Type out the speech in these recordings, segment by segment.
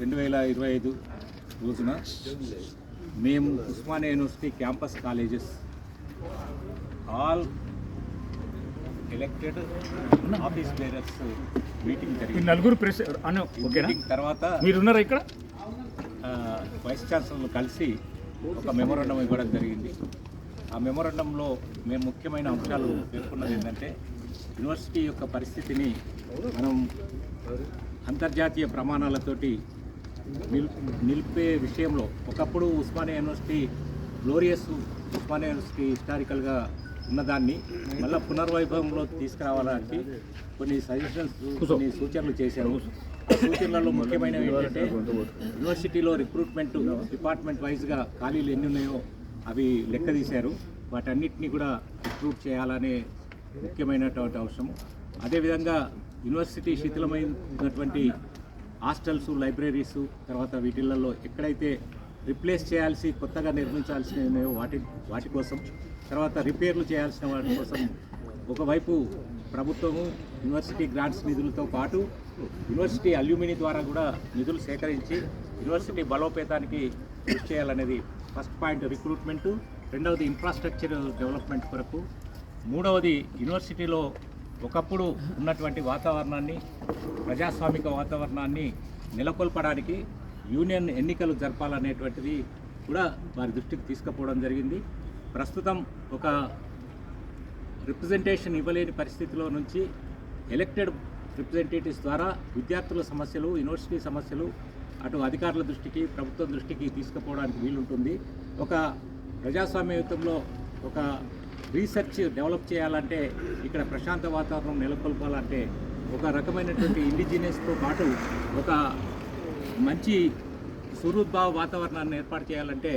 రెండు వేల ఇరవై ఐదు రోజున మేము Osmania university campus colleges all elected office bearers meeting జరిగింది. నలుగురు ప్రెస్ మీటింగ్ తర్వాత మీరున్నారా ఇక్కడ? వైస్ ఛాన్సలర్లు కలిసి ఒక మెమోరండం ఇవ్వడం జరిగింది. ఆ మెమోరండంలో మేము ముఖ్యమైన అంశాలు పేర్కొన్నది ఏంటంటే యూనివర్సిటీ యొక్క పరిస్థితిని మనం అంతర్జాతీయ ప్రమాణాలతోటి నిల్ నిలిపే విషయంలో ఒకప్పుడు Osmania university glorious Osmania university హిస్టారికల్గా ఉన్నదాన్ని మళ్ళీ పునర్వైభవంలో తీసుకురావడానికి కొన్ని సజెషన్స్ కొన్ని సూచనలు చేశారు. సూచనలలో ముఖ్యమైనవి ఏంటంటే యూనివర్సిటీలో రిక్రూట్మెంట్ డిపార్ట్మెంట్ వైజ్గా ఖాళీలు ఎన్ని ఉన్నాయో అవి లెక్క తీశారు వాటన్నిటిని కూడా రిక్రూట్ చేయాలనే ముఖ్యమైనటువంటి అవసరం అదేవిధంగా యూనివర్సిటీ శిథిలమైనటువంటి హాస్టల్స్ లైబ్రరీస్ తర్వాత వీటిలలో ఎక్కడైతే రిప్లేస్ చేయాల్సి కొత్తగా నిర్మించాల్సినవి వాటి వాటి కోసం తర్వాత రిపేర్లు చేయాల్సిన వాటి కోసం ఒకవైపు ప్రభుత్వము యూనివర్సిటీ గ్రాంట్స్ నిధులతో పాటు యూనివర్సిటీ అల్యూమిని ద్వారా కూడా నిధులు సేకరించి యూనివర్సిటీ బలోపేతానికి కృషి చేయాలనేది ఫస్ట్ పాయింట్ రిక్రూట్మెంటు. రెండవది ఇన్ఫ్రాస్ట్రక్చర్ డెవలప్మెంట్ కొరకు. మూడవది యూనివర్సిటీలో ఒకప్పుడు ఉన్నటువంటి వాతావరణాన్ని ప్రజాస్వామిక వాతావరణాన్ని నెలకొల్పడానికి యూనియన్ ఎన్నికలు జరపాలనేటువంటిది కూడా వారి దృష్టికి తీసుకుపోవడం జరిగింది. ప్రస్తుతం ఒక రిప్రజెంటేషన్ ఇవ్వలేని పరిస్థితిలో నుంచి ఎలక్టెడ్ రిప్రజెంటేటివ్స్ ద్వారా విద్యార్థుల సమస్యలు యూనివర్సిటీ సమస్యలు అటు అధికారుల దృష్టికి ప్రభుత్వం దృష్టికి తీసుకుపోవడానికి వీలుంటుంది. ఒక ప్రజాస్వామ్యయుతంలో ఒక రీసెర్చ్ డెవలప్ చేయాలంటే ఇక్కడ ప్రశాంత వాతావరణం నెలకొల్పాలంటే ఒక రకమైనటువంటి ఇండిజినియస్తో పాటు ఒక మంచి సుహృద్భావ వాతావరణాన్ని ఏర్పాటు చేయాలంటే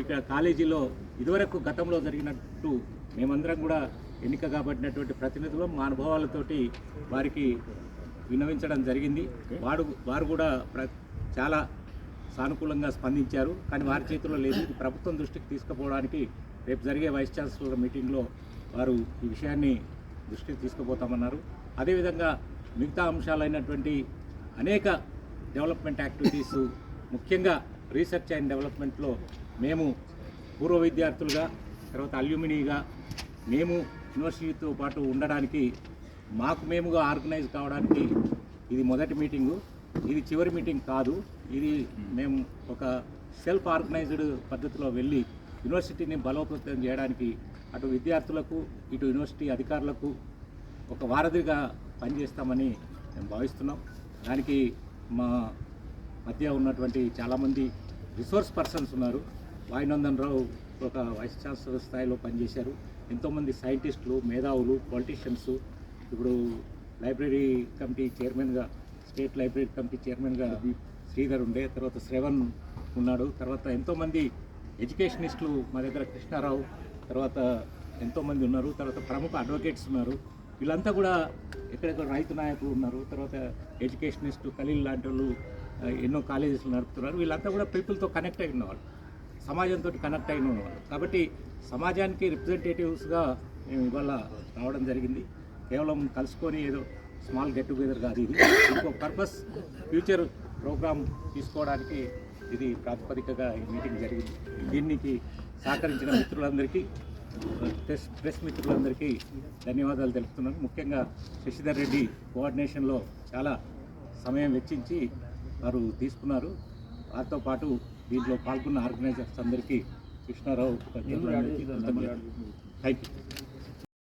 ఇక్కడ కాలేజీలో ఇదివరకు గతంలో జరిగినట్టు మేమందరం కూడా ఎన్నిక కాబట్టినటువంటి ప్రతినిధులు మా అనుభవాలతోటి వారికి విన్నవించడం జరిగింది. వాడు వారు కూడా ప్ర చాలా సానుకూలంగా స్పందించారు. కానీ వారి చేతిలో లేదు. ఇది ప్రభుత్వం దృష్టికి తీసుకుపోవడానికి రేపు జరిగే వైస్ ఛాన్సలర్ మీటింగ్లో వారు ఈ విషయాన్ని దృష్టికి తీసుకుపోతామన్నారు. అదేవిధంగా మిగతా అంశాలైనటువంటి అనేక డెవలప్మెంట్ యాక్టివిటీస్ ముఖ్యంగా రీసెర్చ్ అండ్ డెవలప్మెంట్లో మేము పూర్వ విద్యార్థులుగా తర్వాత అల్యూమినీగా మేము యూనివర్సిటీతో పాటు ఉండడానికి మాకు మేముగా ఆర్గనైజ్ కావడానికి ఇది మొదటి మీటింగు. ఇది చివరి మీటింగ్ కాదు. ఇది మేము ఒక సెల్ఫ్ ఆర్గనైజ్డ్ పద్ధతిలో వెళ్ళి యూనివర్సిటీని బలోపేతం చేయడానికి అటు విద్యార్థులకు ఇటు యూనివర్సిటీ అధికారులకు ఒక వారధిగా పనిచేస్తామని మేము భావిస్తున్నాం. దానికి మా మధ్య ఉన్నటువంటి చాలామంది రిసోర్స్ పర్సన్స్ ఉన్నారు. వాయినందన్ రావు ఒక వైస్ ఛాన్సలర్ స్థాయిలో పనిచేశారు. ఎంతోమంది సైంటిస్టులు మేధావులు పొలిటీషియన్స్ ఇప్పుడు లైబ్రరీ కమిటీ చైర్మన్గా స్టేట్ లైబ్రరీ కమిటీ చైర్మన్గా శ్రీధర్ ఉండే తర్వాత శ్రవణ్ ఉన్నాడు తర్వాత ఎంతోమంది ఎడ్యుకేషనిస్టులు మా దగ్గర కృష్ణారావు తర్వాత ఎంతోమంది ఉన్నారు తర్వాత ప్రముఖ అడ్వకేట్స్ ఉన్నారు. వీళ్ళంతా కూడా ఎక్కడెక్కడ రైతు నాయకులు ఉన్నారు తర్వాత ఎడ్యుకేషనిస్ట్ ఖలీల్ లాంటి వాళ్ళు ఎన్నో కాలేజెస్లు నడుపుతున్నారు. వీళ్ళంతా కూడా పీపుల్తో కనెక్ట్ అయిన వాళ్ళు సమాజంతో కనెక్ట్ అయిన వాళ్ళు కాబట్టి సమాజానికి రిప్రజెంటేటివ్స్గా మేము ఇవాళ రావడం జరిగింది. కేవలం కలుసుకొని ఏదో స్మాల్ గెట్ టుగెదర్ కాదు ఇది. ఇంకో పర్పస్ ఫ్యూచర్ ప్రోగ్రామ్ తీసుకోవడానికి ఇది ప్రాతిపదికగా ఈ మీటింగ్ జరిగింది. దీనికి సహకరించిన మిత్రులందరికీ ప్రెస్ ప్రెస్ మిత్రులందరికీ ధన్యవాదాలు తెలుపుతున్నాను. ముఖ్యంగా శశిధర్ రెడ్డి కోఆర్డినేషన్లో చాలా సమయం వెచ్చించి వారు తీసుకున్నారు. వారితో పాటు దీంట్లో పాల్గొన్న ఆర్గనైజర్స్ అందరికీ కృష్ణారావు థ్యాంక్ యూ.